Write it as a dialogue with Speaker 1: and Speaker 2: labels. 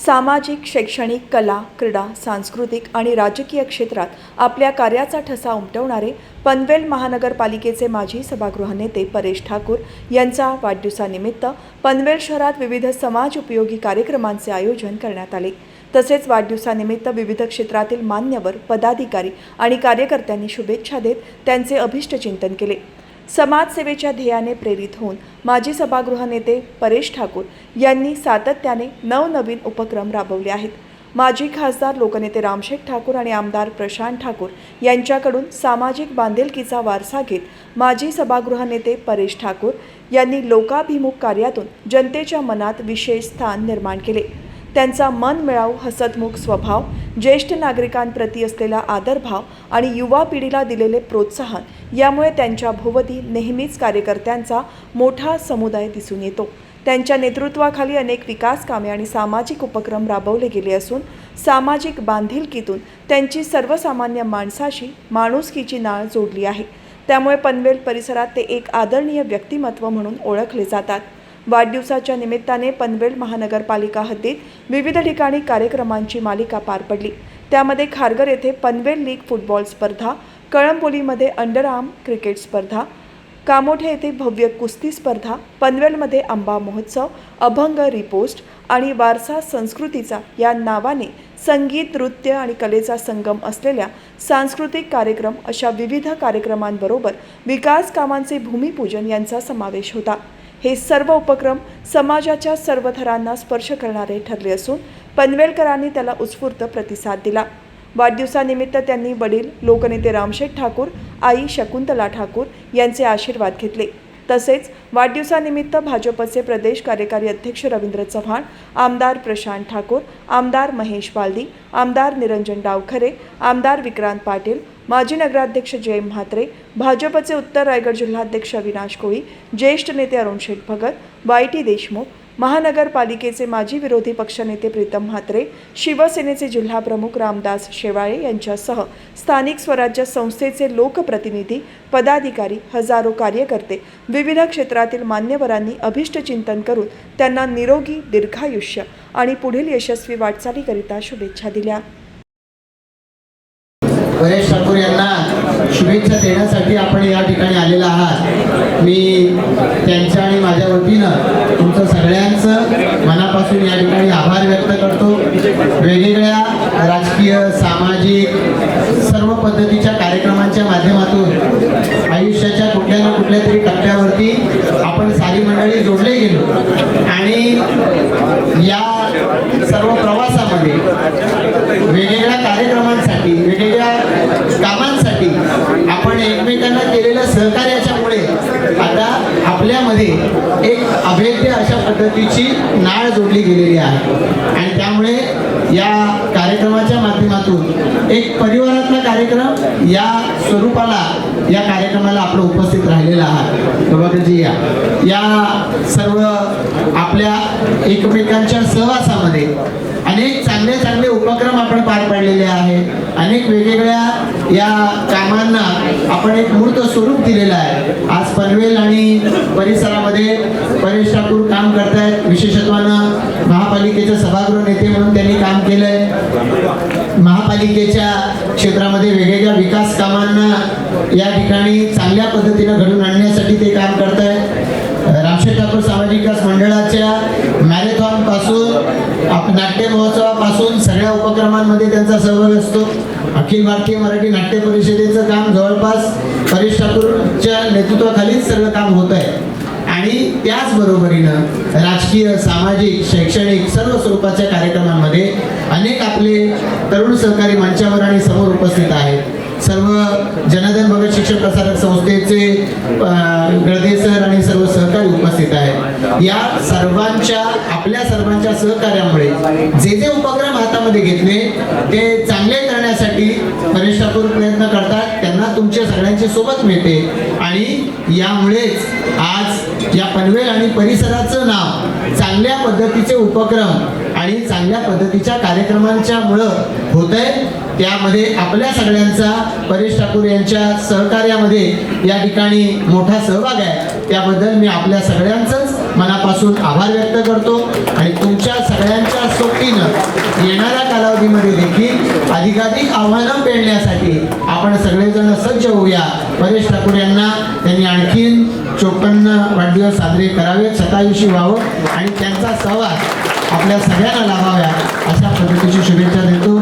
Speaker 1: सामाजिक शैक्षणिक कला क्रीडा सांस्कृतिक आणि राजकीय क्षेत्रात आपल्या कार्याचा ठसा उमटवणारे पनवेल महानगरपालिकेचे माजी सभागृह नेते परेश ठाकूर यांचा वाढदिवसानिमित्त पनवेल शहरात विविध समाज उपयोगी कार्यक्रमांचे आयोजन करण्यात आले. तसेच वाढदिवसानिमित्त विविध क्षेत्रातील मान्यवर पदाधिकारी आणि कार्यकर्त्यांनी शुभेच्छा देत त्यांचे अभिष्टचिंतन केले. समाजसेवेच्या ध्येयाने प्रेरित होऊन माजी सभागृह नेते परेश ठाकूर यांनी सातत्याने नवनवीन उपक्रम राबवले आहेत. माजी खासदार लोकनेते रामशेठ ठाकूर आणि आमदार प्रशांत ठाकूर यांच्याकडून सामाजिक बांधिलकीचा वारसा घेत माजी सभागृह नेते परेश ठाकूर यांनी लोकाभिमुख कार्यातून जनतेच्या मनात विशेष स्थान निर्माण केले. त्यांचा मनमिळाऊ हसतमुख स्वभाव ज्येष्ठ नागरिकांप्रती असलेला आदरभाव आणि युवा पिढीला दिलेले प्रोत्साहन यामुळे त्यांच्या भोवती नेहमीच कार्यकर्त्यांचा मोठा समुदाय दिसून येतो. त्यांच्या नेतृत्वाखाली अनेक विकास कामे आणि सामाजिक उपक्रम राबवले गेले असून सामाजिक बांधिलकीतून त्यांची सर्वसामान्य माणसाशी माणुसकीची नाळ जोडली आहे. त्यामुळे पनवेल परिसरात ते एक आदरणीय व्यक्तिमत्व म्हणून ओळखले जातात. वाढदिवसाच्या निमित्ताने पनवेल महानगरपालिका हद्दीत विविध ठिकाणी कार्यक्रमांची मालिका पार पडली. त्यामध्ये खारघर येथे पनवेल लीग फुटबॉल स्पर्धा कळंबोलीमध्ये अंडर आर्म क्रिकेट स्पर्धा कामोठे येथे भव्य कुस्ती स्पर्धा पनवेलमध्ये आंबा महोत्सव अभंग रिपोस्ट आणि वारसा संस्कृतीचा या नावाने संगीत नृत्य आणि कलेचा संगम असलेल्या सांस्कृतिक कार्यक्रम अशा विविध कार्यक्रमांबरोबर विकास कामांचे भूमिपूजन यांचा समावेश होता. हे सर्व उपक्रम समाजाच्या सर्व थरांना स्पर्श करणारे ठरले असून पनवेलकरांनी त्याला उत्स्फूर्त प्रतिसाद दिला. वाढदिवसानिमित्त त्यांनी वडील लोकनेते रामशेठ ठाकूर आई शकुंतला ठाकूर यांचे आशीर्वाद घेतले. तसेच वाढदिवसानिमित्त भाजपचे प्रदेश कार्यकारी अध्यक्ष रवींद्र चव्हाण आमदार प्रशांत ठाकूर आमदार महेश बालदी आमदार निरंजन डावखरे आमदार विक्रांत पाटील माजी नगराध्यक्ष जय म्हात्रे भाजपचे उत्तर रायगड जिल्हाध्यक्ष अविनाश कोळी ज्येष्ठ नेते अरुण शेठ भगत वाय टी देशमुख महानगरपालिकेचे माजी विरोधी पक्षनेते प्रीतम म्हात्रे शिवसेनेचे जिल्हाप्रमुख रामदास शेवाळे यांच्यासह स्थानिक स्वराज्य संस्थेचे लोकप्रतिनिधी पदाधिकारी हजारो कार्यकर्ते विविध क्षेत्रातील मान्यवरांनी अभिष्टचिंतन करून त्यांना निरोगी दीर्घायुष्य आणि पुढील यशस्वी वाटचालीकरिता शुभेच्छा दिल्या.
Speaker 2: गणेश ठाकूर यांना शुभेच्छा देण्यासाठी आपण या ठिकाणी आलेला आहात. मी त्यांच्या आणि माझ्या वतीनं मनापासून या ठिकाणी आभार व्यक्त करतो. वेगवेगळ्या राजकीय सामाजिक सर्व पद्धतीच्या कार्यक्रमांच्या माध्यमातून आयुष्याच्या कुठल्या ना कुठल्या तरी टप्प्यावरती आपण सारी मंडळी जोडले गेलो. आणि या सर्व प्रवासामध्ये वेगवेगळ्या कार्यक्रमांसाठी वेगवेगळ्या कामांसाठी आपण एकमेकांना केलेल्या सहकार्याच्यामुळे आता आपल्यामध्ये एक अभेद्य अशा पद्धतीची नाळ जोडली गेलेली आहे. आणि त्यामुळे या कार्यक्रमाच्या माध्यमातून एक परिवारातला कार्यक्रम या स्वरूपाला या कार्यक्रमाला आपलं उपस्थित राहिलेलं आहात प्रभाकरजी या. या सर्व आपल्या एकमेकांच्या सहवासामध्ये अनेक चांगले चांगले उपक्रम आपण पार पाडलेले आहेत अनेक वेगवेगळ्या या कामांना आपण एक मूर्त स्वरूप दिलेलं आहे. आज पनवेल आणि परिसरामध्ये परेश ठाकूर काम करतायत. विशेषत्वानं महापालिकेचे सभागृह नेते म्हणून त्यांनी काम केलंय. महापालिकेच्या क्षेत्रामध्ये वेगवेगळ्या विकास कामांना या ठिकाणी चांगल्या पद्धतीनं घडून आणण्यासाठी ते काम करत आहेत रामशेठ ठाकूर सामाजिक विकास मंडळाच्या मॅरेथॉनपासून आप- नाट्य महोत्सवापासून सगळ्या उपक्रमांमध्ये त्यांचा सहभाग असतो. अखिल भारतीय मराठी नाट्य परिषदेचं काम जवळपास परेश ठाकूरच्या नेतृत्वाखालीच सगळं काम होत आहे आणि त्याचबरोबरीनं राजकीय सामाजिक शैक्षणिक सर्व स्वरूपाच्या कार्यक्रमांमध्ये अनेक आपले तरुण सहकारी मंचावर आणि समोर उपस्थित आहेत. सर्व जनधन भगत शिक्षण प्रसारक संस्थेचे गळदे सर आणि सर्व सहकारी उपस्थित आहेत. या सर्वांच्या आपल्या सर्वांच्या सहकार्यामुळे जे जे उपक्रम हातामध्ये घेतले ते चांगले करण्यासाठी परेश ठाकूर प्रयत्न करतात. तुमच्या सगळ्यांची सोबत मिळते. आणि यामुळेच आज या पनवेल आणि परिसराचं नाव चांगल्या पद्धतीचे उपक्रम आणि चांगल्या पद्धतीच्या कार्यक्रमांच्या मुळे होत आहे त्यामध्ये आपल्या सगळ्यांचा परेश ठाकूर यांच्या सहकार्यामध्ये या ठिकाणी मोठा सहभाग आहे. त्याबद्दल मी आपल्या सगळ्यांचंच मनापासून आभार व्यक्त करतो. आणि तुमच्या सगळ्यांच्या सोबतीनं येणाऱ्या कालावधीमध्ये देखील अधिकाधिक आव्हानं पेलण्यासाठी आपण सगळेजण सज्ज होऊया. परेश ठाकूर यांना त्यांनी आणखीन चोपन्न वाढदिवस साजरे करावेत. शतायुषी व्हावं आणि त्यांचा सहवास आपल्या सगळ्यांना लाभाव्या अशा पद्धतीची शुभेच्छा देतो.